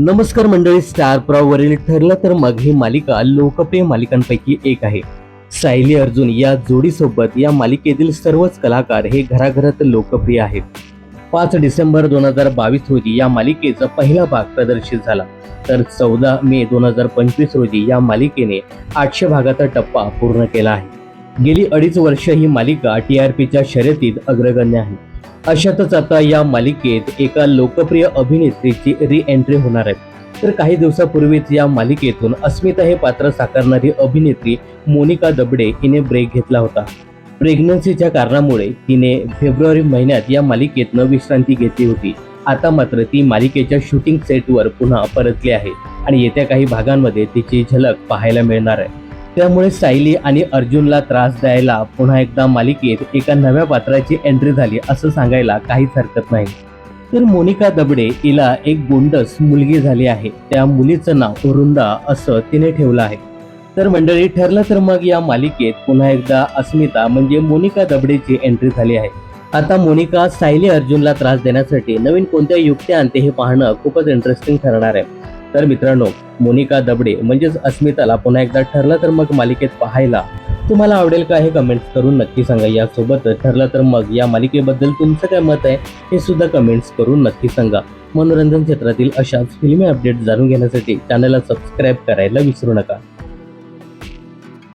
नमस्कार मंडळी स्टार प्रॉवरील ठरलं तर मग ही मालिका लोकप्रिय मालिकांपैकी एक आहे. सायली अर्जुन या जोडीसोबत या मालिकेतील सर्वच कलाकार हे घराघरात लोकप्रिय आहेत. पाच डिसेंबर दोन हजार बावीस रोजी या मालिकेचा पहिला भाग प्रदर्शित झाला. तर चौदा मे दोन हजार पंचवीस रोजी या मालिकेने आठशे भागाचा टप्पा पूर्ण केला आहे. गेली अडीच वर्ष ही मालिका टी आर पीच्या शर्यतीत अग्रगण्य आहे. अशातच आता या मालिकेत एका लोकप्रिय अभिनेत्रीची री एंट्री होणार आहे. तर काही दिवसापूर्वीच या मालिकेतून अस्मिता हे पात्र साकारणारी अभिनेत्री मोनिका दबडे हिने ब्रेक घेतला होता. प्रेग्नन्सीच्या कारणामुळे तिने फेब्रुवारी महिन्यात या मालिकेतनं विश्रांती घेतली होती. आता मात्र ती मालिकेच्या शूटिंग सेटवर पुन्हा परतली आहे आणि येत्या काही भागांमध्ये तिची झलक पाहायला मिळणार आहे. त्यामुळे सायली आणि अर्जुनला त्रास द्यायला पुन्हा एकदा मालिकेत एका नव्या पात्राची एंट्री झाली असं सांगायला काहीच हरकत नाही. तर मोनिका दबडे हिला एक गोंडस मुलगी झाली आहे. त्या मुलीचं नाव वरुंदा असं तिने ठेवलं आहे. तर मंडळी ठरलं तर मग या मालिकेत पुन्हा एकदा अस्मिता म्हणजे मोनिका दबडेची एंट्री झाली आहे. आता मोनिका सायली अर्जुनला त्रास देण्यासाठी नवीन कोणत्या युक्त्या आणते हे पाहणं खूपच इंटरेस्टिंग ठरणार आहे. तर मित्रांनो मोनिका दबडे म्हणजेच अस्मिताला पुन्हा एकदा ठरलं तर मग मालिकेत पाहायला. तुम्हाला आवडेल का हे कमेंट्स करून नक्की सांगा. यासोबत ठरलं तर मग या मालिकेबद्दल तुमचं काय मत आहे हे सुद्धा कमेंट्स करून नक्की सांगा. मनोरंजन क्षेत्रातील अशाच फिल्मी अपडेट जाणून घेण्यासाठी चॅनलला सबस्क्राईब करायला विसरू नका.